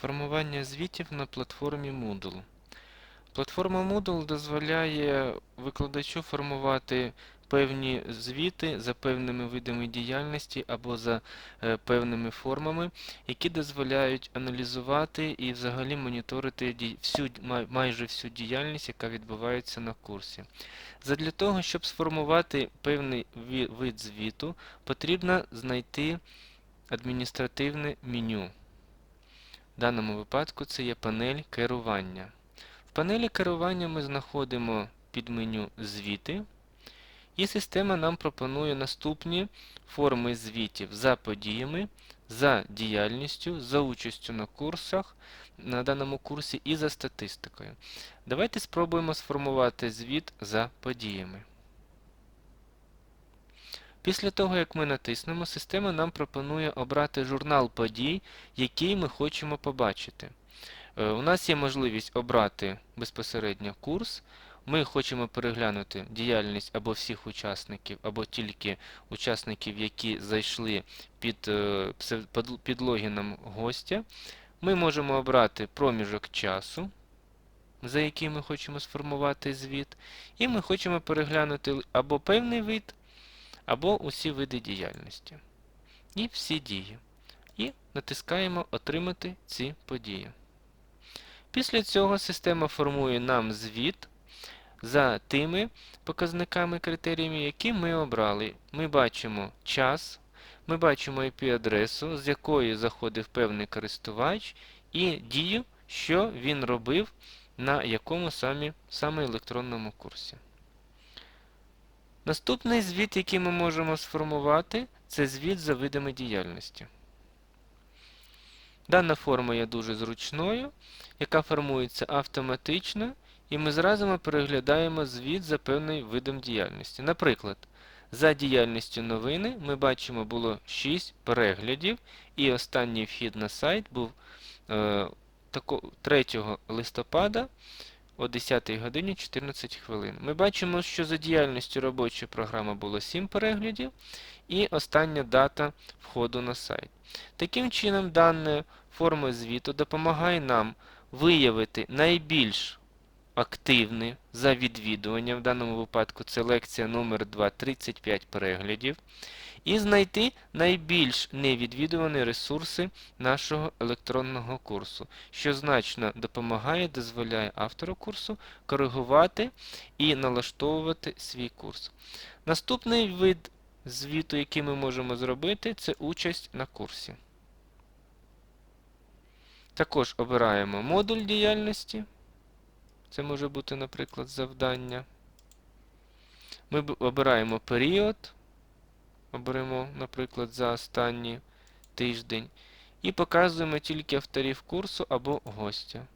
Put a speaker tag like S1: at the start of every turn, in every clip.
S1: Формування звітів на платформі Moodle. Платформа Moodle дозволяє викладачу формувати певні звіти за певними видами діяльності або за е, певними формами, які дозволяють аналізувати і взагалі моніторити всю, май- майже всю діяльність, яка відбувається на курсі. Задля того, щоб сформувати певний вид звіту, потрібно знайти адміністративне меню. В даному випадку це є панель керування. В панелі керування ми знаходимо підменю Звіти, і система нам пропонує наступні форми звітів за подіями, за діяльністю, за участю на курсах, на даному курсі і за статистикою. Давайте спробуємо сформувати звіт за подіями. Після того, як ми натиснемо, система нам пропонує обрати журнал подій, який ми хочемо побачити. Е, У нас є можливість обрати безпосередньо курс. Ми хочемо переглянути діяльність або всіх учасників, або тільки учасників, які зайшли під, е, під логіном гостя. Ми можемо обрати проміжок часу, за який ми хочемо сформувати звіт, і ми хочемо переглянути або певний вид, або усі види діяльності. І всі дії. І натискаємо Отримати ці події. Після цього система формує нам звіт за тими показниками, критеріями, які ми обрали. Ми бачимо час, ми бачимо IP-адресу, з якої заходив певний користувач, і дію, що він робив на якому самі, саме електронному курсі. Наступний звіт, який ми можемо сформувати, це звіт за видами діяльності. Дана форма є дуже зручною, яка формується автоматично, і ми зразу переглядаємо звіт за певним видом діяльності. Наприклад, за діяльністю новини ми бачимо було 6 переглядів, і останній вхід на сайт був е, тако- 3 листопада о 10 годині 14 хвилин. Ми бачимо, що за діяльністю робочої програми було 7 переглядів, і остання дата входу на сайт. Таким чином, дана форма звіту допомагає нам виявити найбільш активний за відвідування, в даному випадку це лекція номер 2 35 переглядів, і знайти найбільш невідвідувані ресурси нашого електронного курсу, що значно допомагає, дозволяє автору курсу коригувати і налаштовувати свій курс. Наступний вид звіту, який ми можемо зробити, це участь на курсі. Також обираємо модуль діяльності. Це може бути, наприклад, завдання. Ми обираємо період. Оберемо, наприклад, за останній тиждень. І показуємо тільки авторів курсу або гостя.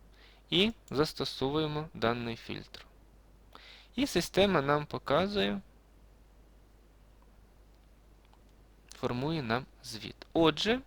S1: І застосовуємо даний фільтр. І система нам показує, формує нам звіт. Отже,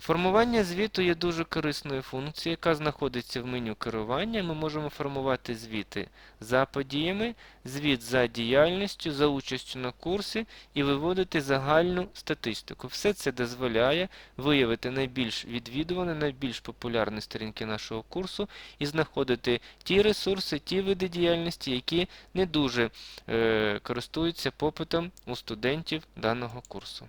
S1: формування звіту є дуже корисною функцією, яка знаходиться в меню керування. Ми можемо формувати звіти за подіями, звіт за діяльністю, за участю на курсі і виводити загальну статистику. Все це дозволяє виявити найбільш відвідувані, найбільш популярні сторінки нашого курсу і знаходити ті ресурси, ті види діяльності, які не дуже е, користуються попитом у студентів даного курсу.